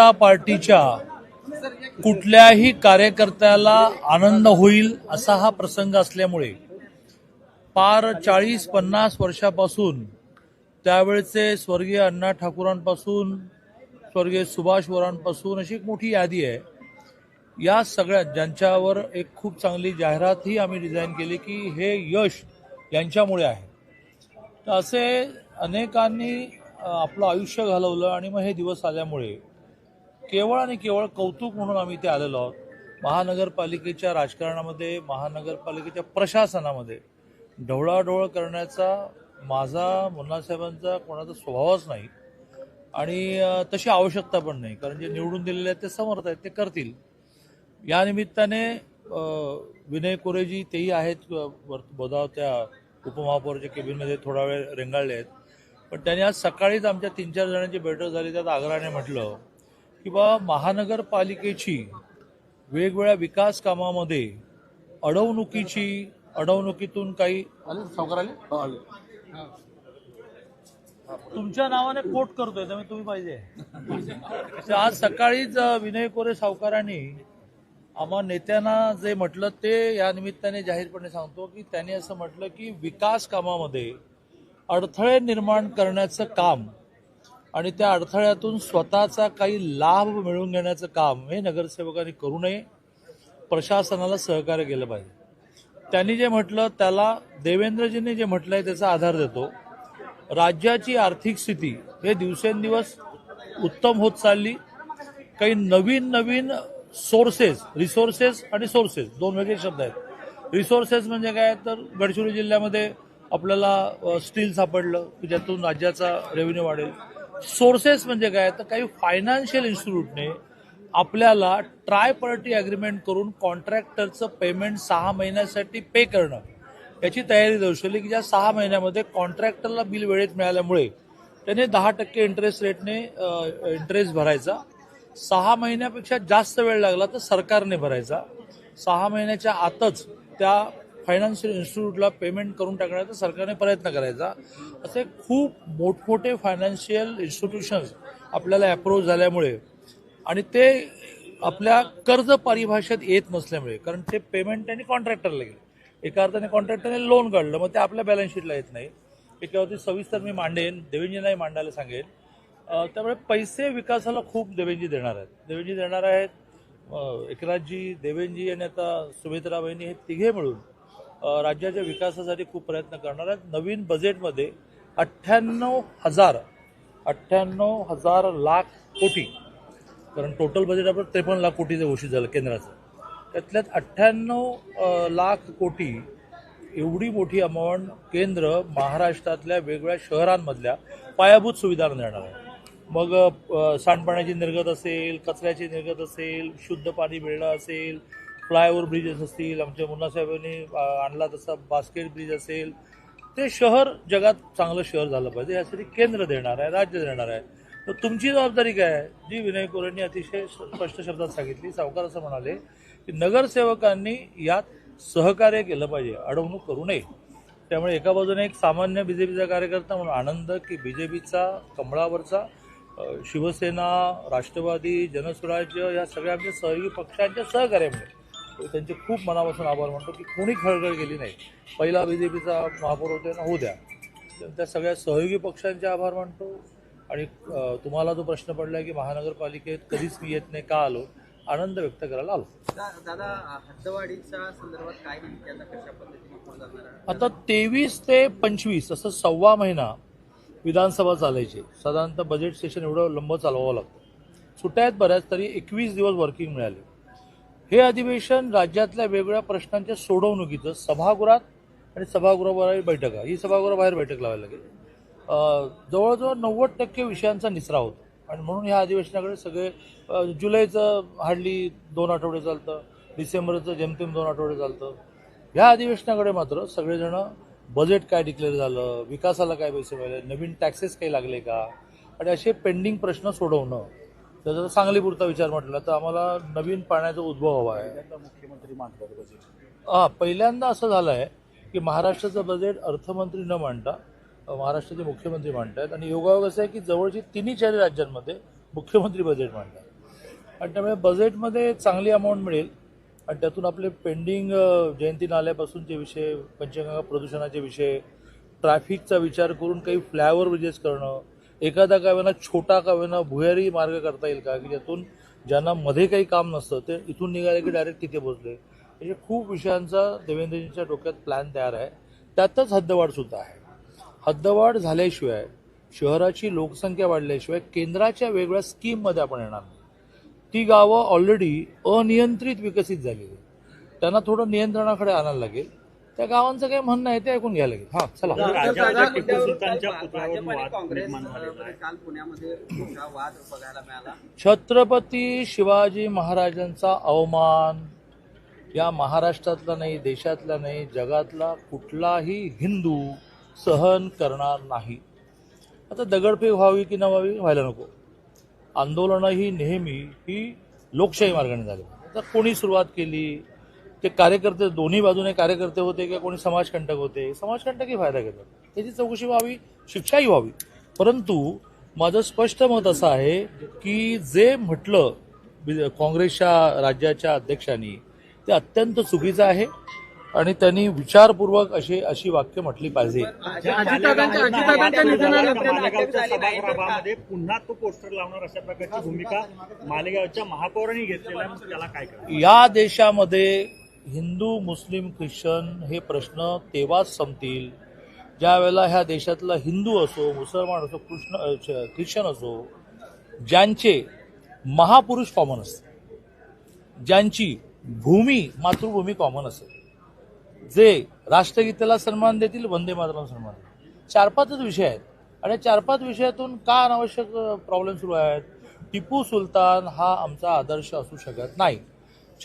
जनता पार्टीच्या कुठल्याही कार्यकर्त्याला आनंद होईल असा हा प्रसंग असल्यामुळे पार चाळीस पन्नास वर्षापासून त्यावेळचे स्वर्गीय अण्णा ठाकूरांपासून स्वर्गीय सुभाष वरांपासून अशी एक मोठी यादी आहे. या सगळ्या ज्यांच्यावर एक खूप चांगली जाहिरातही आम्ही डिझाईन केली की हे यश यांच्यामुळे आहे. तर असे अनेकांनी आपलं आयुष्य घालवलं आणि मग हे दिवस आल्यामुळे केवळ आणि केवळ कौतुक म्हणून आम्ही इथे आलेलो आहोत. महानगरपालिकेच्या राजकारणामध्ये महानगरपालिकेच्या प्रशासनामध्ये ढवळाढवळ करण्याचा माझा मुन्नासाहेबांचा कोणाचा स्वभावच नाही. आणि तशी आवश्यकता पण नाही. कारण जे निवडून दिलेले आहेत ते समर्थ आहेत ते करतील. या निमित्ताने विनय कोरेजी तेही आहेत अ, वर- बदाव त्या उपमहापौरच्या केबिनमध्ये थोडा वेळ रेंगाळले आहेत. पण त्यांनी आज सकाळीच आमच्या तीन चार जणांची बैठक झाली त्यात आग्रहाने म्हटलं की बा महानगरपालिकेची वेगवेगळ्या विकास कामामध्ये अडवणुकीची अडवणुकीतून काही हो, तुमच्या नावाने कोट करतोय त्यामुळे तुम्ही पाहिजे. आज सकाळीच विनय कोरे सावकारांनी आम्हा नेत्यांना जे म्हटलं ते या निमित्ताने जाहीरपणे सांगतो की त्यांनी असं म्हटलं की विकास कामामध्ये अडथळे निर्माण करण्याचं काम आणि त्या अडथळ्यातून स्वतःचा काही लाभ मिळवून घेण्याचं काम हे नगरसेवकांनी करू नये. प्रशासनाला सहकार्य केलं पाहिजे. त्यांनी जे म्हटलं त्याला देवेंद्रजींनी जे म्हटलं आहे त्याचा आधार देतो. राज्याची आर्थिक स्थिती हे दिवसेंदिवस उत्तम होत चालली. काही नवीन नवीन सोर्सेस रिसोर्सेस आणि सोर्सेस दोन वेगळे शब्द आहेत. रिसोर्सेस म्हणजे काय? तर गडचिरोली जिल्ह्यामध्ये आपल्याला स्टील सापडलं की ज्यातून राज्याचा रेव्हेन्यू वाढेल. सोर्सेस म्हणजे काय? तर काही फायनान्शियल इन्स्टिट्यूटने आपल्याला ट्राय पार्टी अग्रीमेंट करून कॉन्ट्रॅक्टरचं पेमेंट सहा महिन्यासाठी पे करणं. याची तयारी दर्शवली की ज्या सहा महिन्यामध्ये कॉन्ट्रॅक्टरला बिल वेळेत मिळाल्यामुळे त्याने दहा टक्के इंटरेस्ट रेटने इंटरेस्ट भरायचा. सहा महिन्यापेक्षा जास्त वेळ लागला तर सरकारने भरायचा. सहा महिन्याच्या आतच त्या फायनान्शियल इन्स्टिट्यूटला पेमेंट करून टाकण्याचा सरकारने प्रयत्न करायचा. असे खूप मोठमोठे फायनान्शियल इन्स्टिट्यूशन्स आपल्याला अप्रोच झाल्यामुळे आणि ते आपल्या कर्ज परिभाषेत येत नसल्यामुळे कारण ते पेमेंट त्यांनी कॉन्ट्रॅक्टरला गेले. एका अर्थाने कॉन्ट्रॅक्टरने लोन काढलं मग ते आपल्या बॅलन्स शीटला येत नाही. त्याच्यावरती सविस्तर मी मांडेन देवेंजींनाही मांडायला सांगेन. त्यामुळे पैसे विकासाला खूप देवेंजी देणार आहेत. देवेंजी देणार आहेत एकनाथजी देवेंजी आणि आता सुमित्रा बहिणी हे तिघे मिळून राज्याच्या विकासासाठी खूप प्रयत्न करणार आहेत. नवीन बजेटमध्ये अठ्ठ्याण्णव हजार अठ्ठ्याण्णव हजार लाख कोटी कारण टोटल बजेट आपण त्रेपन्न लाख कोटीचं घोषित झालं केंद्राचं. त्यातल्यात अठ्ठ्याण्णव लाख कोटी एवढी मोठी अमाऊंट केंद्र महाराष्ट्रातल्या वेगवेगळ्या शहरांमधल्या पायाभूत सुविधांना देणार आहे. मग सांडपाण्याची निर्गत असेल कचऱ्याची निर्गत असेल शुद्ध पाणी मिळणं असेल फ्लायओव्हर ब्रिजेस असतील आमच्या मुन्नासाहेबांनी आणला तसा बास्केट ब्रिज असेल ते शहर जगात चांगलं शहर झालं पाहिजे यासाठी केंद्र देणार आहे राज्य देणार आहे. तर तुमची जबाबदारी काय आहे? जी विनय कोरेंनी अतिशय स्पष्ट शब्दात सांगितली सावकार असं म्हणाले की नगरसेवकांनी यात सहकार्य केलं पाहिजे अडवणूक करू नये. त्यामुळे एका बाजूने एक सामान्य बीजेपीचा कार्यकर्ता म्हणून आनंद की बीजेपीचा कमळावरचा शिवसेना राष्ट्रवादी जनस्वराज्य या सगळ्या आमच्या सहयोगी पक्षांच्या सहकार्यामुळे. त्यांचे खूप मनापासून आभार मानतो की कोणी खळखळ केली नाही. पहिला बीजेपीचा महापौर होते ना होऊ द्या. तर त्या सगळ्या सहयोगी पक्षांचे आभार मानतो. आणि तुम्हाला जो प्रश्न पडला की महानगरपालिकेत कधीच मी येत नाही का आलो? आनंद व्यक्त करायला आलो. दा- दादा हद्दवाढीच्या संदर्भात काय माहिती आता कशा पद्धतीने तेवीस ते पंचवीस असं सव्वा महिना विधानसभा चालायची. साधारणतः बजेट सेशन एवढं लंब चालवावं लागतं. सुट्ट्या आहेत बऱ्याच तरी एकवीस दिवस वर्किंग मिळाले. हे अधिवेशन राज्यातल्या वेगवेगळ्या प्रश्नांच्या सोडवणुकीचं सभागृहात आणि सभागृहाबाहेर बैठका ही सभागृहाबाहेर बैठक लावायला लागेल. जवळजवळ नव्वद टक्के विषयांचा निचरा होतो. आणि म्हणून ह्या अधिवेशनाकडे सगळे जुलैचं हार्डली दोन आठवडे चालतं डिसेंबरचं जेमतेम दोन आठवडे चालतं. ह्या अधिवेशनाकडे मात्र सगळेजण बजेट काय डिक्लेअर झालं विकासाला काय पैसे मिळाले नवीन टॅक्सेस काही लागले का आणि असे पेंडिंग प्रश्न सोडवणं त्याचा सांगलीपुरता विचार म्हटला तर आम्हाला नवीन पाण्याचा उद्भव हवा आहे. मुख्यमंत्री मांडतात बजेट? हा पहिल्यांदा असं झालं आहे की महाराष्ट्राचं बजेट अर्थमंत्री न मांडता महाराष्ट्राचे मुख्यमंत्री मांडतायत आणि योगायोग असं आहे की जवळची तिन्ही चारी राज्यांमध्ये मुख्यमंत्री बजेट मांडतात. आणि त्यामुळे बजेटमध्ये चांगली अमाऊंट मिळेल आणि त्यातून आपले पेंडिंग जयंती नाल्यापासूनचे विषय पंचगंगा प्रदूषणाचे विषय ट्रॅफिकचा विचार करून काही फ्लायओव्हर ब्रिजेस करणं एखादा का वेळेला छोटा का वेळेला भुयारी मार्ग करता येईल का? की ज्यातून ज्यांना मध्ये काही काम नसतं ते इथून निघाले की डायरेक्ट तिथे पोचले म्हणजे खूप विषयांचा देवेंद्रजींच्या डोक्यात प्लॅन तयार आहे. त्यातच हद्दवाढसुद्धा आहे. हद्दवाढ झाल्याशिवाय शहराची लोकसंख्या वाढल्याशिवाय केंद्राच्या वेगळ्या स्कीममध्ये आपण येणार नाही. ती गावं ऑलरेडी अनियंत्रित विकसित झालेली आहेत. त्यांना थोडं नियंत्रणाकडे आणायला लागेल. त्या गावांचं काही म्हणणं आहे ते ऐकून घ्यायला लागेल हां चला. राजा दादा, टिपू उद्या- सुलतानच्या भाजप पुतळ्यावरून आणि वाद काँग्रेस निर्माण झालेला मध्ये आहे. काल पुण्यामध्ये मोठा वाद बघायला मिळाला. छत्रपती शिवाजी महाराजांचा अवमान या महाराष्ट्रातला नाही देशातला नाही जगातला कुठलाही हिंदू सहन करणार नाही. आता दगडफेक व्हावी की न व्हावी व्हायला नको. आंदोलनं ही नेहमी ही लोकशाही मार्गाने झाली. आता कोणी सुरुवात केली? ते कार्यकर्ते दोन्ही बाजूने कार्यकर्ते होते किंवा कोणी समाजकंटक होते समाजकंटकही फायदा घेतात. त्याची चौकशी व्हावी शिक्षाही व्हावी. परंतु माझं स्पष्ट मत असं आहे की जे म्हटलं काँग्रेसच्या राज्याच्या अध्यक्षांनी ते अत्यंत चुकीचं आहे आणि त्यांनी विचारपूर्वक अशी अशी वाक्य म्हटली पाहिजे. पुन्हा तो पोस्टर लावणार अशा प्रकारची भूमिका मालेगावच्या महापौरांनी घेतलेला त्याला काय या देशामध्ये हिंदू मुस्लिम ख्रिश्चन हे प्रश्न तेव्हाच संपतील ज्या वेळेला ह्या देशातला हिंदू असो मुसलमान असो कृष्ण ख्रिश्चन असो ज्यांचे महापुरुष कॉमन असते ज्यांची भूमी मातृभूमी कॉमन असेल. जे राष्ट्रगीतेला सन्मान देतील वंदे मातरम सन्मान देतील. चार पाचच विषय आहेत. आणि चार पाच विषयातून का अनावश्यक प्रॉब्लेम सुरू आहेत? टिपू सुलतान हा आमचा आदर्श असू शकत नाही.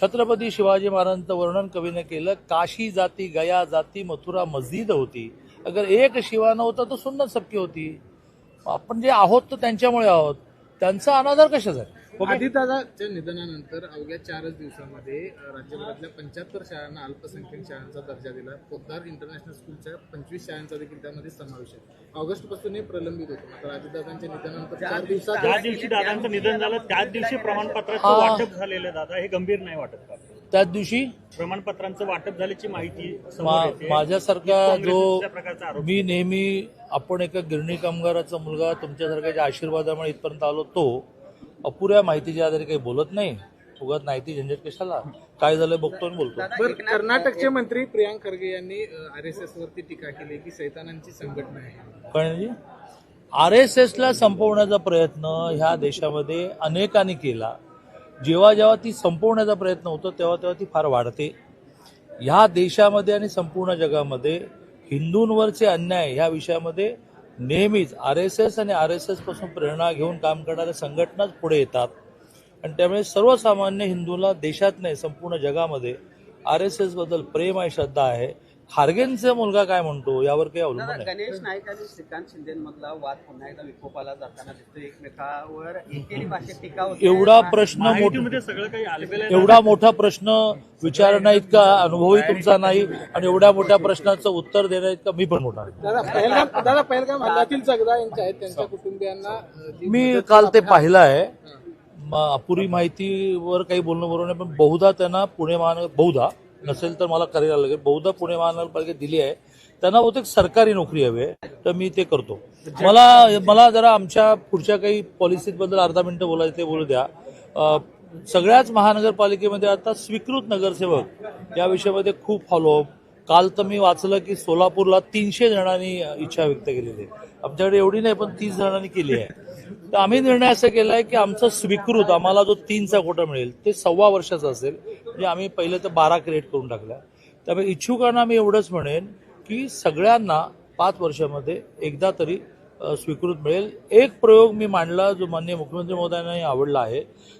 छत्रपती शिवाजी महाराजांचं वर्णन कवीने केलं काशी जाती गया जाती मथुरा मस्जिद होती. अगर एक शिवा नव्हता तर सुन्नत सबकी होती. आपण जे आहोत तर त्यांच्यामुळे आहोत. त्यांचा अनादर कशा झाला? आदिदादाच्या निधनानंतर अवघ्या चारच दिवसामध्ये राज्यभरातल्या पंच्याहत्तर शाळांना अल्पसंख्याक शाळांचा दर्जा दिला. पोद्दार इंटरनॅशनल स्कूलच्या पंचवीस शाळांचा देखील त्यामध्ये समावेश आहे. ऑगस्टपासून हे प्रलंबित होतं. मात्र आदिदादांच्या निधनानंतर चार दिवसात ज्या दिवशी दादांचं निधन झालं त्याच दिवशी प्रमाणपत्राचं. वाटप झालेलं दादा. हे गंभीर नाही वाटत का? त्याच दिवशी? प्रमाणपत्रांचं वाटप झाल्याची माहिती समोर मा- येते. माझ्यासारखा जो मी नेहमी आपण एका गिरणी कामगाराचा मुलगा तुमच्यासारख्याच्या आशीर्वादामुळे इथपर्यंत आलो तो अपुऱ्या माहितीच्या आधारे काही बोलत नाही. उगाच माहिती झंझट कशाला? काय झालं बघतो आणि बोलतो. कर्नाटकचे मंत्री प्रियांक खरगे यांनी आर एस एस वरती टीका केली की सैतानांची संघटना आहे. आर एस एसला संपवण्याचा प्रयत्न ह्या देशामध्ये अनेकांनी केला. जेव्हा जेव्हा ती संपवण्याचा प्रयत्न होतो तेव्हा तेव्हा ती फार वाढते. ह्या देशामध्ये आणि संपूर्ण जगामध्ये हिंदूंवरचे अन्याय ह्या विषयामध्ये नेहमीच आर एस एस आणि आर एस एसपासून प्रेरणा घेऊन काम करणाऱ्या संघटनाच पुढे येतात. आणि त्यामुळे सर्वसामान्य हिंदूला देशात नाही संपूर्ण जगामध्ये आर एस एसबद्दल प्रेम आहे श्रद्धा आहे. खारगेंचा मुलगा काय म्हणतो? यावर काही अवलंबून दादा, गणेश नाईक आणि श्रीकांत शिंदेमधला वाद पुन्हा एकदा विकोपाला जाताना दिसतो एकमेकावर. एकेरी भाषेत टीका होते एवढा प्रश्न मोठा सगळं काही आलेलं एवढा मोठा प्रश्न विचारणा इतका अनुभवही तुमचा नाही आणि एवढ्या मोठ्या प्रश्नाचं उत्तर देण्या इतका मी पण मोठा नाही. दादा पहलगाम दादा पहलगाम हल्ल्यातील जगदा यांचे आहेत त्यांच्या कुटुंबियांना अ, जी मी काल ते पाहिलं आहे म- अपुरी माहितीवर काही बोलणं बरोबर नाही पण बहुधा त्यांना पुणे महानगर बहुधा नसेल तर मला करायला लागेल. बहुधा पुणे महानगरपालिकेत दिली आहे. त्यांना बहुतेक सरकारी नोकरी हवी आहे. तर मी ते करतो. मला मला जरा आमच्या पुढच्या काही पॉलिसीबद्दल अर्धा मिनिटं बोलायचं ते बोलू द्या. सगळ्याच महानगरपालिकेमध्ये आता स्वीकृत नगरसेवक या विषयामध्ये खूप फॉलोअप काल तर मी वाचलं की सोलापूरला तीनशे जणांनी इच्छा व्यक्त केलेली आहे. आमच्याकडे एवढी नाही पण तीस जणांनी केली आहे. तर आम्ही निर्णय असा केला आहे की आमचं स्वीकृत आम्हाला जो तीनचा कोटा मिळेल ते सव्वा वर्षाचा असेल. म्हणजे आम्ही पहिले तर बारा क्रिएट करून टाकल्या. त्यामुळे इच्छुकांना मी एवढंच म्हणेन की सगळ्यांना पाच वर्षामध्ये एकदा तरी स्वीकृत मिळेल. एक प्रयोग मी मांडला जो माननीय मुख्यमंत्री महोदयांनाही आवडला आहे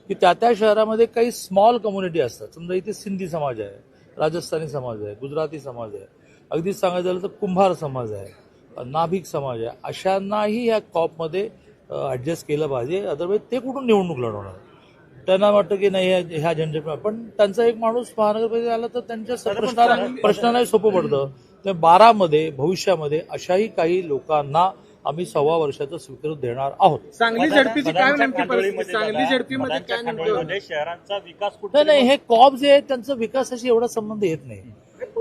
की त्या त्या शहरामध्ये काही स्मॉल कम्युनिटी असतात. समजा इथे सिंधी समाज आहे राजस्थानी समाज आहे गुजराती समाज आहे अगदीच सांगायचं झालं तर कुंभार समाज आहे नाभिक समाज आहे. अशांनाही ह्या कॉपमध्ये ॲडजस्ट केलं पाहिजे. अदरवाईज ते कुठून निवडणूक लढवणार? त्यांना वाटतं की नाही ह्या- ह्या जनरेट पण त्यांचा एक माणूस महानगरपालिकेत आला तर त्यांच्या प्रश्नाला प्रश्नालाही सोपं पडतं. तर बारामध्ये भविष्यामध्ये अशाही काही लोकांना आम्ही सव्वा वर्षाचं स्वीकृत देणार आहोत. सांगली झडपीची काय सांगली झडपीमध्ये काय शहरांचा विकास नाही कुठे नाही हे कॉब जे आहे त्यांचं विकासाशी एवढा संबंध येत नाही.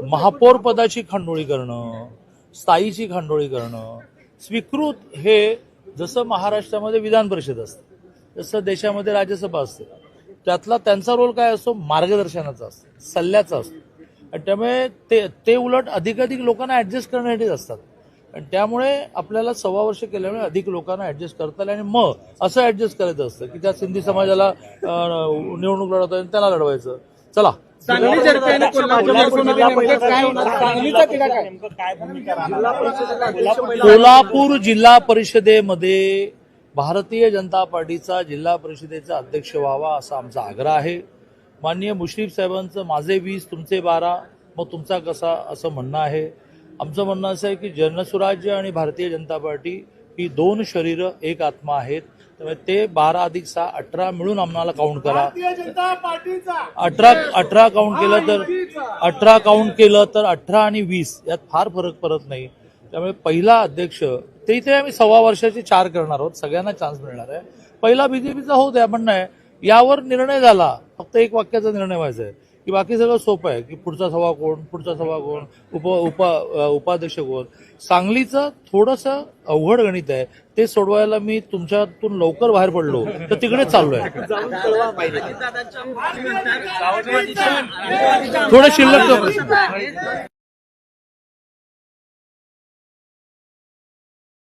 महापौर पदाची खांडोळी करणं स्थायीची खांडोळी करणं स्वीकृत हे जसं महाराष्ट्रामध्ये विधान परिषद असते. जसं देशामध्ये राज्यसभा असते त्यातला त्यांचा रोल काय असतो? मार्गदर्शनाचा असतो सल्ल्याचा असतो. आणि त्यामुळे ते ते उलट अधिकाधिक लोकांना ऍडजस्ट करण्यासाठीच असतात. आणि त्यामुळे आपल्याला सव्वा वर्ष केल्यामुळे अधिक लोकांना ऍडजस्ट करता आलं आणि मग असं ऍडजस्ट करायचं असतं की त्या सिंधी समाजाला निवडणूक लढवता येईल त्याला लढवायचं. चला. सांगली झडपी आणि कोल्हापूर झडपीमध्ये नेमकं काय होणार? सांगलीचा तिढा काय? नेमकं काय भूमिका राहणार कोल्हापूर जिल्हा परिषदेमध्ये भारतीय जनता पार्टीचा जिल्हा परिषदेचा अध्यक्ष व्हावा असा आमचा आग्रह आहे. माननीय मुश्रीफ साहेबांचं माझे वीस तुमचे बारा मग तुमचा कसा असं म्हणणं आहे? आमचं म्हणणं असं आहे की जनस्वराज्य आणि भारतीय जनता पार्टी ही दोन शरीरं एक आत्मा आहेत. त्यामुळे ते बारा अधिक सहा अठरा मिळून आम्हाला काउंट करा. अठरा अठरा काउंट केलं तर अठरा काउंट केलं तर अठरा आणि वीस यात फार फरक पडत नाही. त्यामुळे पहिला अध्यक्ष ते इथे आम्ही सव्वा वर्षाचे चार करणार आहोत. सगळ्यांना चान्स मिळणार आहे. पहिला बीजेपीचा होऊ द्या म्हणणं आहे यावर निर्णय झाला. फक्त एक वाक्याचा निर्णय व्हायचा आहे. की बाकी सगळं सोपं आहे. की पुढचा सभा कोण पुढचा सभा कोण उप उपा उपाध्यक्ष कोण. सांगलीचं थोडंसं अवघड गणित आहे. ते सोडवायला मी तुमच्यातून लवकर बाहेर पडलो. तर तिकडे चाललोय. थोडं शिल्लक